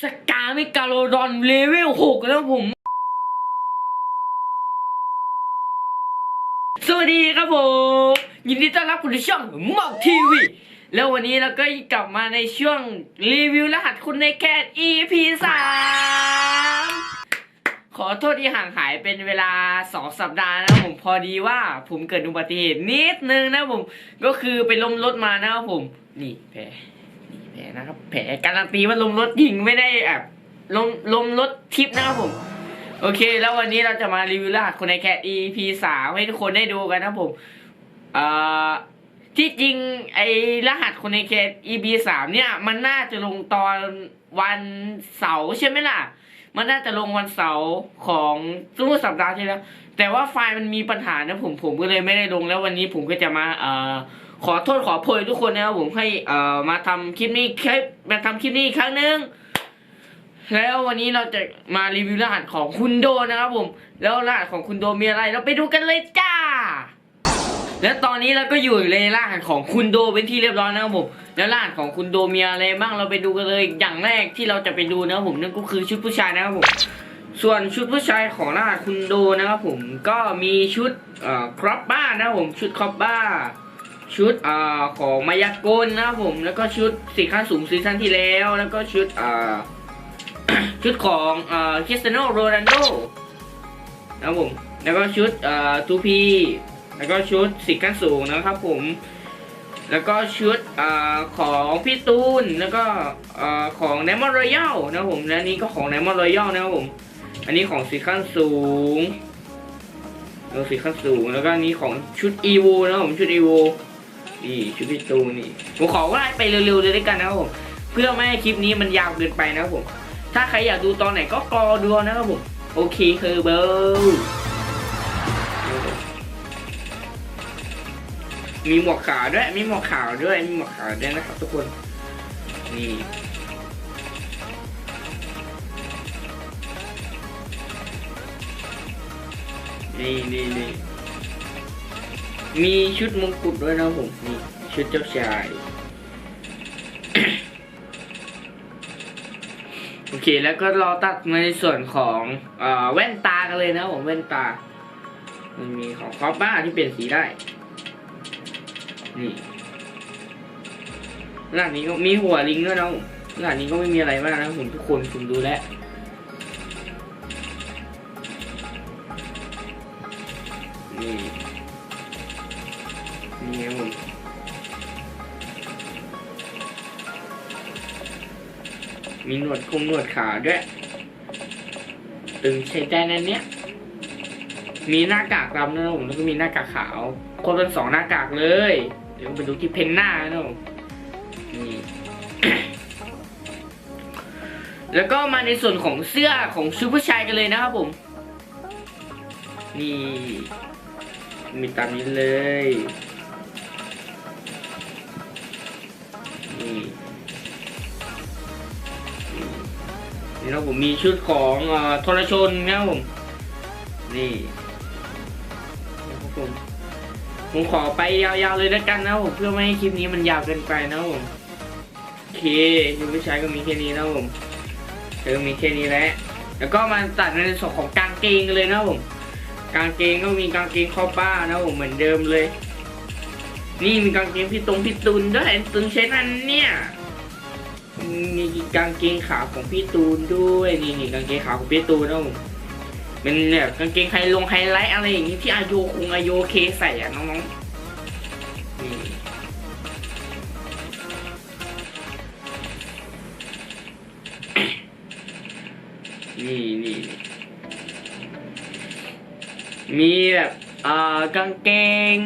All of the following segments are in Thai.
สกาเมกาโลดอนเลเวลหกแล้วผม สวัสดีครับผม ยินดีต้อนรับคุณที่ช่องมอกทีวี แล้ววันนี้เราก็กลับมาในช่วงรีวิวรหัสคุณในแคท EP สามขอโทษที่ห่างหายเป็นเวลาสองสัปดาห์นะผมพอดีว่าผมเกิดอุบัติเหตุนิดนึงนะผม ก็คือไปล้มรถมานะครับผม นี่แผล นี่แผลนะครับ แผลการันตีว่าลมรถยิงไม่ได้แบบลมลมรถทิปนะครับผม โอเค แล้ววันนี้เราจะมารีวิวรหัสคนในแคท EP สามให้ทุกคนได้ดูกันนะผมเอ่อที่จริงไอ้รหัสคนในแคท EP สามเนี่ย มันน่าจะลงตอนวันเสาร์ใช่ไหมล่ะ มันน่าจะลงวันเสาร์ของทุกสัปดาห์ที่แล้วแต่ว่าไฟล์มันมีปัญหานะผมผมก็เลยไม่ได้ลงแล้ววันนี้ผมก็จะมาเอ่อ ขอโทษขอโพยทุกคนนะครับผมให้เอ่อมาทำคลิปนี้แคลิปมาทำคลิปนี้อีกครั้งหนึงแล้ววันนี้เราจะมารีวิวรหัสของคุณโดนะครับผม แล้วรหัสของคุณโดมีอะไร เราไปดูกันเลยจ้า แล้วตอนนี้เราก็อยู่ในรหัสของคุณโดเป็นที่เรียบร้อยนะครับผม แล้วรหัสของคุณโดมีอะไรบ้างเราไปดูกันเลยอย่างแรกที่เราจะไปดูนะครับผมนั่นก็คือชุดผู้ชายนะครับผมส่วนชุดผู้ชายของรหัสคุณโดนะครับผมก็มีชุดเอ่อครอปบ้านะครับผมชุดครอปบ้า ชุดอ่อของมายากลนะครับผม แล้วก็ชุดสีขั้นสูงซีซั่นที่แล้ว แล้วก็ชุดอ่อชุดของเอ่อคริสเตียโนโรนัลโดนะครับผม แล้วก็ชุดอ่อทูพีแล้วก็ชุดสิขั้นสูงนะครับผม แล้วก็ชุดอ่อของพี่ตูน แล้วก็อ่อของไดมอนด์รอยัลนะครับผม และนี้ก็ของไดมอนด์รอยัลนะครับผม อันนี้ของสีขั้นสูงแล้วสีขั้นสูงแล้วก็นี้ของชุดอีโวนะครับผมชุดอีโว นี่ชุดพี่ตูนนี่ผมขอว่าไปเร็วๆเลยด้วยกันนะครับผมเพื่อไม่ให้คลิปนี้มันยาวเกินไปนะครับผม ถ้าใครอยากดูตอนไหนก็กรอดูนะครับผมโอเคคือเบลมีหมวกขาวด้วยมีหมวกขาวด้วยมีหมวกขาวด้วยนะครับทุกคนนี่นี่นี่นี่ มีชุดมงกุฎด้วยนะผมนี่ชุดเจ้าชาย โอเคแล้วก็เราตัดในส่วนของอแว่นตากันเลยนะผมแว่นตา มันมีของคอปบ้าที่เปลี่ยนสีได้ นี่ร้านนี้ก็มีหัวลิงด้วยนะผมร้านนี้ก็ไม่มีอะไรมากนะผมทุกคนคุณดูแลนี่ นี่ครับผมมีหนวดคงหนวดขาด้วย ตึงใช้ได้นั่นเนี้ย มีหน้ากากดำนะผมแล้วก็มีหน้ากากขาวคนเป็นสองหน้ากากเลย เดี๋ยวไปดูที่เพนหน้านะผมนี่แล้วก็มาในส่วนของเสื้อของชุดผู้ชายกันเลยนะครับผม นี่ มีตามนี้เลย นี่นะผมมีชุดของอทรชนนะครับผมนี่นะครับผมผมขอไปยาวๆเลยแล้วกันนะผมเพื่อไม่ให้คลิปนี้มันยาวเกินไปนะผมโอเคยูผู้ชายก็มีแค่นี้นะผมเธอมีแค่นี้แหละแล้วก็มาตัดในส่วนของกางเกงเลยนะผมกางเกงก็มีกางเกงคอป้านะผมเหมือนเดิมเลย นี่มีกางเกงพี่ตรงพี่ตุนด้วยตุนใช้นั่นเนี่ย มีกางเกงขาของพี่ตูนด้วยนี่นี่กางเกงขาของพี่ตูนนะผมเป็นแบบกางเกงไฮลงไฮไลท์อะไรอย่างนี้ที่อาโยคงอาโยเคใส่อะน้องๆนี่นี่นี่มีแบบเอ่อกางเกง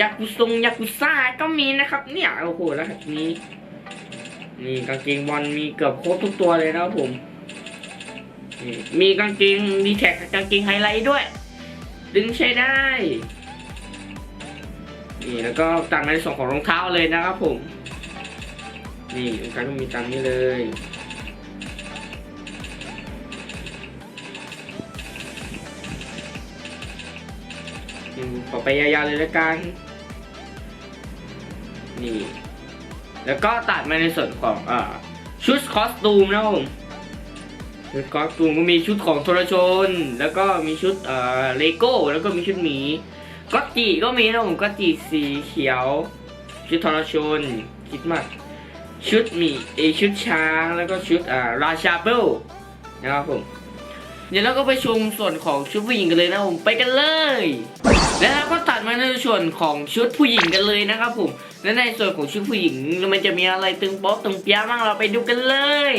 ยากุซงยากุซ่าก็มีนะครับ เนี่ยโอ้โหแล้วแบบนี้ นี่กางเกงบอลมีเกือบครบทุกตัวเลยนะครับผมมีกางเกงดีแท็กกางเกงไฮไลท์ด้วย ดึงใช้ได้นี่แล้วก็ตัดในส่วนของรองเท้าเลยนะครับผม นี่รองเท้าก็มีตามนี้เลยขอไปยาวๆเลยล้วกัน นี่ แล้วก็ตัดมาในส่วนของอชุดคอสตูมนะครับผมชุดคอสตูมก็มีชุดของโทรชน แล้วก็มีชุดเลโก้แล้วก็มีชุดหมีก็จีก็มีนะผมก็จีสีเขียว ชุดโทรชนคิดมากชุดหมีเอชุดช้างแล้วก็ชุดราชาเปิลนะครับผมเดี๋ยวเราก็ไปชมส่วนของชุดผู้หญิงกันเลยนะผมไปกันเลย แล้วเราก็ตัดมาในส่วนของชุดผู้หญิงกันเลยนะครับผม และในส่วนของชุดผู้หญิงมันจะมีอะไรตึงโป๊อปตึงเปียบ้างเราไปดูกันเลย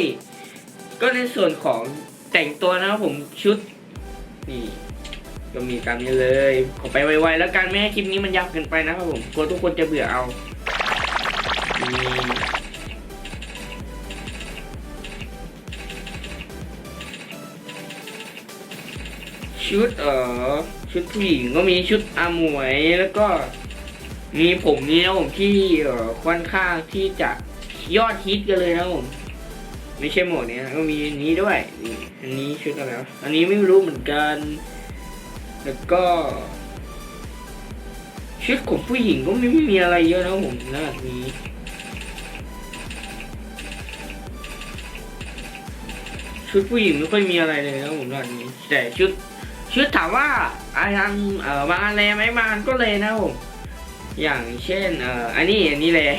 ก็ในส่วนของแต่งตัวนะครับผมชุดนี่ก็มีตามนี้เลยขอไปไวๆแล้วกันไม่ให้คลิปนี้มันยาวเกินไปนะครับผมกลัวทุกคนจะเบื่อเอานี่ชุดเอ่อชุดผู้หญิงก็มีชุดอาหมวยแล้วก็ มีผมนี่นะผมที่ค่อนข้างที่จะยอดฮิตกันเลยนะผมไม่ใช่หมดเนี้ยก็มีอันนี้ด้วยนี่อันนี้ชุดอะไรวอันนี้ไม่รู้เหมือนกัน แล้วก็ชุดของผู้หญิงก็ไม่ไม่มีอะไรเยอะนะผมนะแบบนี้ชุดผู้หญิงไม่ค่อยมีอะไรเลยนะผมแบบนี้ แต่ชุดชุดถามว่าอันเอ่อบางอันแลไหมบางอันก็เลยนะผม อย่างเช่นเอ่ออันนี้อันนี้เลย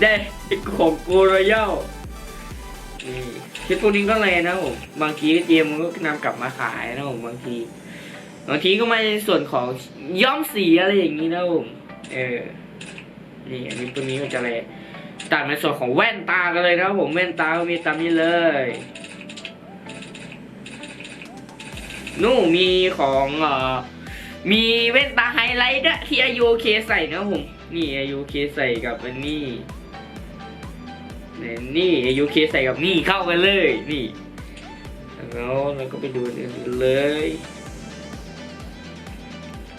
ได้ของกูรอยัลนี่ชุดพวกนี้ก็เลยนะผมบางทีเตรียมมันก็นำกลับมาขายนะผมบางทีบางทีก็มาในส่วนของย้อมสีอะไรอย่างนี้นะผมเออนี่อันนี้ตัวนี้ก็จะเลยตัดในส่วนของแว่นตากันเลยนะผมแว่นตาก็มีตามนี้เลยนู่นมีของเอ่อ มีแว่นตาไฮไลท์ด้วยที่อายุเคใส่นะผม นี่อายุเคใส่กับอันนี้เนี่ยนี่ยูเคใส่กับนี่เข้ากันเลย นี่แล้วเราก็ไปดูอื่นเลย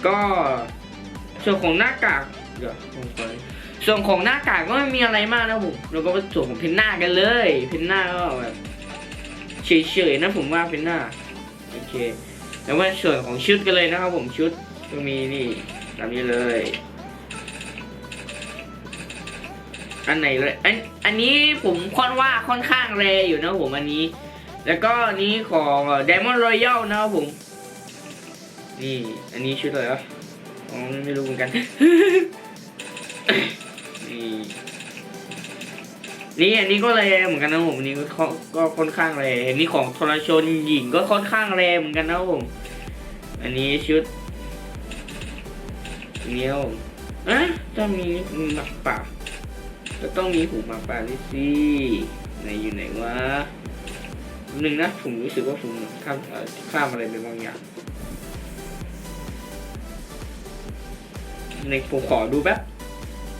ก็ส่วนของหน้ากากเดี๋ยวงไปส่วนของหน้ากากก็ไม่มีอะไรมากนะผมเราก็ไปส่วนของเพนหน้ากันเลย เพนหน้าก็แบบเฉยๆนะผมว่าเพนหน้าโอเค แล้วว่าส่วนของชุดกันเลยนะครับผมชุดก็มีนี่ตามนี้เลย อันไหนเลยอันอันนี้ผมค่อนว่าค่อนข้างแรอยู่นะผมอันนี้ แล้วก็นนี้ของ Diamond Royal นะครับผม นี่อันนี้ชุดอะไรวะอ๋อไม่รู้เหมือนกันนี่ นี่อันนี้ก็แรเหมือนกันนะผมอันนี้ก็ก็ค่อนข้างแรอันนี้ของทรชนหญิงก็ค่อนข้างแรเหมือนกันนะผมอันนี้ชุดอันนี้ครับผมอะจะมีหมักปากก็ต้องมีหูหมาป่าด้วยสิไหนอยู่ไหนวะหนึ่งนะผมรู้สึกว่าผมข้ามข้ามอะไรไปบางอย่างในผมขอดูแป๊บ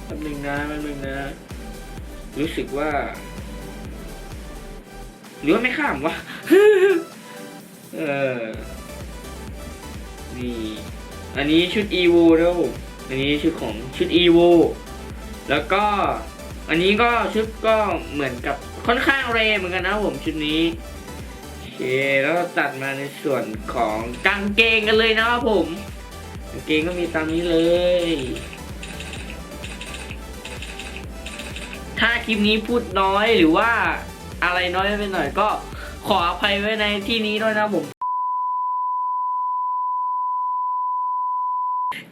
แป๊บหนึงนะแป๊บหนึงนะ รู้สึกว่า หรือว่าไม่ข้ามวะ เออ นี่ อันนี้ชุด EVO นะผมอันนี้ชุดของชุด EVO แล้วก็ อันนี้ก็ชุดก็เหมือนกับค่อนข้างเรเหมือนกันนะผมชุดนี้โอเคแล้วตัดมาในส่วนของกางเกงกันเลยนะครับผมกางเกงก็มีตามนี้เลย ถ้าคลิปนี้พูดน้อยหรือว่าอะไรน้อยไปหน่อยก็ขออภัยไว้ในที่นี้ด้วยนะผม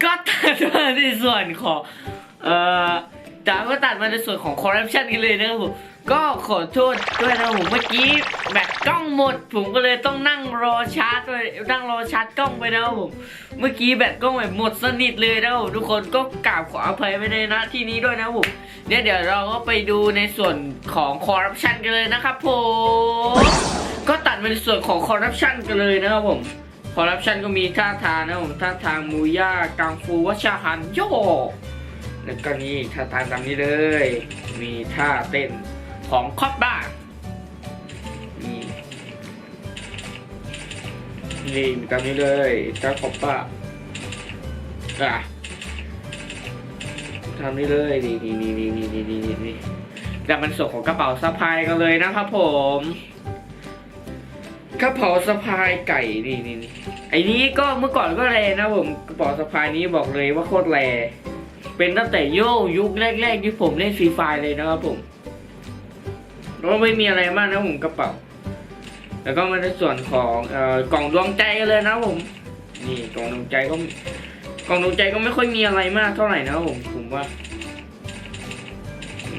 ก็ตัดมาในส่วนของ เอ่อจากก็ตัดมาในส่วนของคอร์รัปชันกันเลยนะครับผม ก็ขอโทษด้วยนะผมเมื่อกี้แบตกล้องหมด ผมก็เลยต้องนั่งรอชาร์จด้วยนั่งรอชาร์จกล้องไปนะผมเมื่อกี้แบตกล้องแบบหมดสนิทเลยนะผมทุกคนก็กราบขออภัยไว้ในน้าที่นี้ด้วยนะผมเนี่ยเดี๋ยวเราก็ไปดูในส่วนของคอร์รัปชันกันเลยนะครับผมก็ตัดมาในส่วนของคอร์รัปชันกันเลยนะครับผมคอร์รัปชันก็มีท่าทางนะผมท่าทางมูย่ากังฟูวัชฮันโยแล้วก็นี่ท่าทางตามนี้เลย มีท่าเต้น ของคอปบ้านี่นี่มีตามนี้เลยท่าคอปบ้าอะทำนี้เลยนี่นี่นี่นี่นี่นี่นี่นี่แต่มันส่งของกระเป๋าสะพายกันเลยนะครับผมกระเป๋าสะพายไก่นี่นี่นี่ไอ้นี้ก็เมื่อก่อนก็แรนะผมกระเป๋าสะพายนี้บอกเลยว่าโคตรแรเป็นตั้งแต่โยยุคแรกๆที่ผมเล่นฟรีไฟเลยนะครับผม แล้วไม่มีอะไรมากนะผมกระเป๋า แล้วก็มาในส่วนของเอ่อกล่องดวงใจกันเลยนะผม นี่กล่องดวงใจก็กล่องดวงใจก็ไม่ค่อยมีอะไรมากเท่าไหร่นะผมผมว่า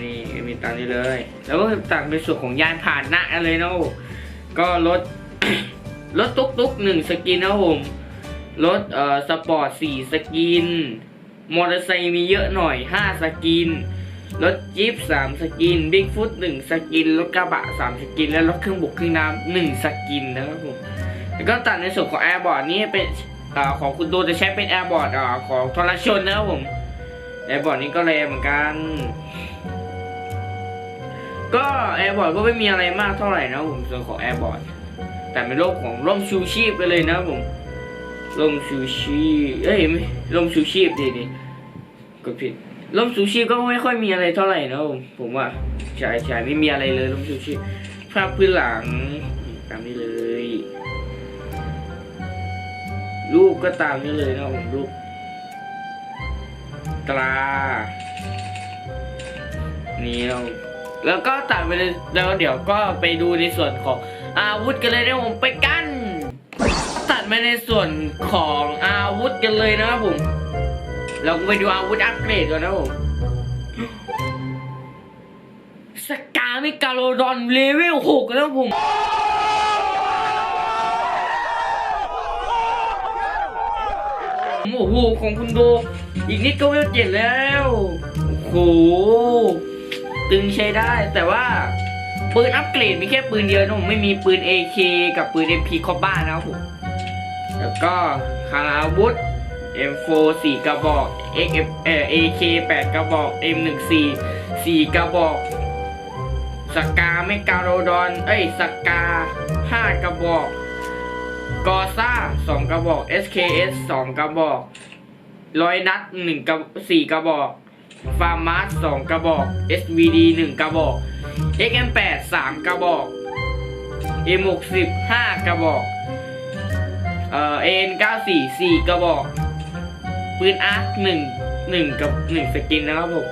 นี่มีตามนี้เลย แล้วก็ตัดเป็นส่วนของยานผ่านหน้าเลยนะผมก็รถรถตุ๊กตุ๊กหนึ่งสกินนะผมรถเอ่อสปอร์ตสี่สกิน มอเตอร์ไซค์มีเยอะหน่อยห้าสกิน รถจี๊ปสามสกิน บิ๊กฟุตหนึ่งสกิน รถกระบะสามสกิน และรถเครื่องบกเครื่องน้ำหนึ่งสกินนะครับผม แล้วก็ตัดในส่วนของแอร์บอร์ดนี่เป็นอของคุณโดจะใช้เป็นแอร์บอร์ดของทรชนนะครับผม แอร์บอร์ดนี้ก็แรงเหมือนกัน ก็แอร์บอร์ดก็ไม่มีอะไรมากเท่าไหร่นะผมส่วนของแอร์บอร์ด แต่เป็นโลกของร่มชูชีพไปเลยนะผมร่มชูชีพเอ้ยไม่ร่มชูชีพดีดีกดผิด ร่มชูชีก็ไม่ค่อยมีอะไรเท่าไหร่นะผมว่าใช่ใช่ไม่มีอะไรเลยร่มชูชีภาพพื้นหลังตามนี้เลยรูปก็ตามนี้เลยนะผมรูปตรานี่เราแล้วก็ตัดไปเลยแล้วเดี๋ยวก็ไปดูในส่วนของอาวุธกันเลยนะผมไปกัน ตัดมาในส่วนของอาวุธกันเลยนะครับผม เราก็ไปดูอาวุธอัปเกรดก่อนนะผมสกาเมกาโลดอนเลเวลหกแล้วผมโอ้โหของคุณโด อีกนิดก็เวลเจ็ดแล้ว โอ้โห ตึงใช้ได้แต่ว่าปืนอัปเกรดมีแค่ปืนเดียวนะผมไม่มีปืน AK กับปืน MP คอบ้านะครับผม แล้วก็คาราอาวุธ M4 4 กระบอก XF เอ่อ AK 8 กระบอก M14 4 กระบอกสกาเมกาโรดอนเอ้ยสกา 5 กระบอกกอซ่า 2 กระบอก SKS 2 กระบอกร้อยนัด1กระสี่กระบอกฟาร์มาส2กระบอก SVD 1 กระบอก XM8 3 กระบอก M60 5 กระบอกเอ่อ AN94 4 กระบอก ปืนอาร์ค1 1กับ1สกินนะครับผม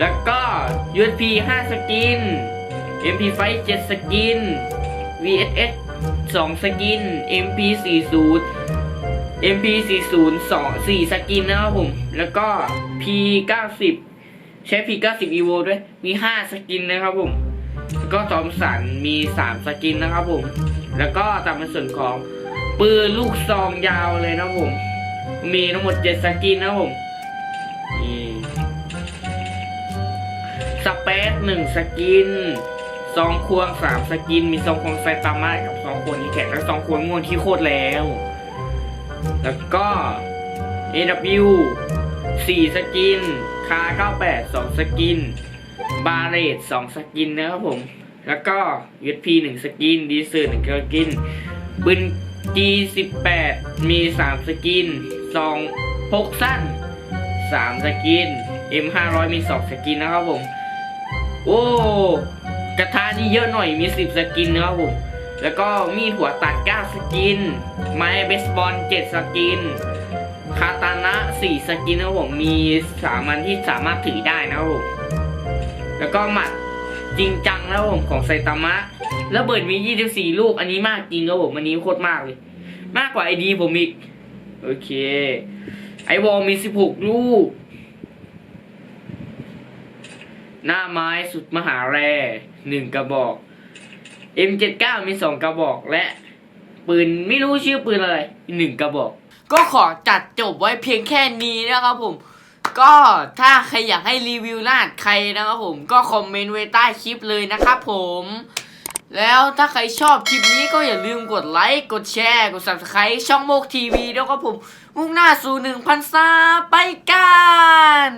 แล้วก็ USP 5สกิน MP5 7สกิน VSS 2สกิน MP40 MP40 2 4สกินนะครับผม แล้วก็ P90 ใช้ P90 Evo ด้วย มี5สกินนะครับผม แล้วก็ทอมสันมี3สกินนะครับผม แล้วก็ตามเป็นส่วนของปืนลูกซองยาวเลยนะครับผม มีทั้งหมด7สกินนะผมนี่สเปซหนึ่งสกินซองควงสามสกิน มีซองควงไซตามะกับซองควงที่แข็งและซองควงม่วงที่โคตรแล้ว แล้วก็ AW สี่สกิน คา98 2สองสกิน บาเรต2สกินนะครับผม แล้วก็ USP 1สกิน ดีเซอร์1สกินปืน G18 มี 3 สกินซองพกสั้น 3 สกิน M500 มี 2 สกินนะครับผม โอ้กระทะนี่เยอะหน่อยมี 10 สกินนะครับผม แล้วก็มีดหัวตัด 9 สกิน ไม้เบสบอล 7 สกิน คาตานะ 4 สกินนะครับผม มีสามันที่สามารถถือได้นะครับผม แล้วก็หมัด จริงจังนะครับผมของไซตามะแล้วเบิดมี 24 ลูกอันนี้มากจริงครับผมอันนี้โคตรมากเลย มากกว่าไอดีผมอีก โอเค ไอวอลมี 16 ลูก หน้าไม้สุดมหาแร่หนึ่งกระบอก M79 มีสองกระบอกและปืนไม่รู้ชื่อปืนอะไรหนึ่งกระบอก ก็ขอจัดจบไว้เพียงแค่นี้นะครับผม ก็ถ้าใครอยากให้รีวิวราดใครนะครับผมก็คอมเมนต์ไว้ใต้คลิปเลยนะครับผม แล้วถ้าใครชอบคลิปนี้ก็อย่าลืมกดไลค์ กดแชร์ กด subscribe ช่องโมกทีวีด้วยครับผม มุ่งหน้าสู่หนึ่งพันซาไปกัน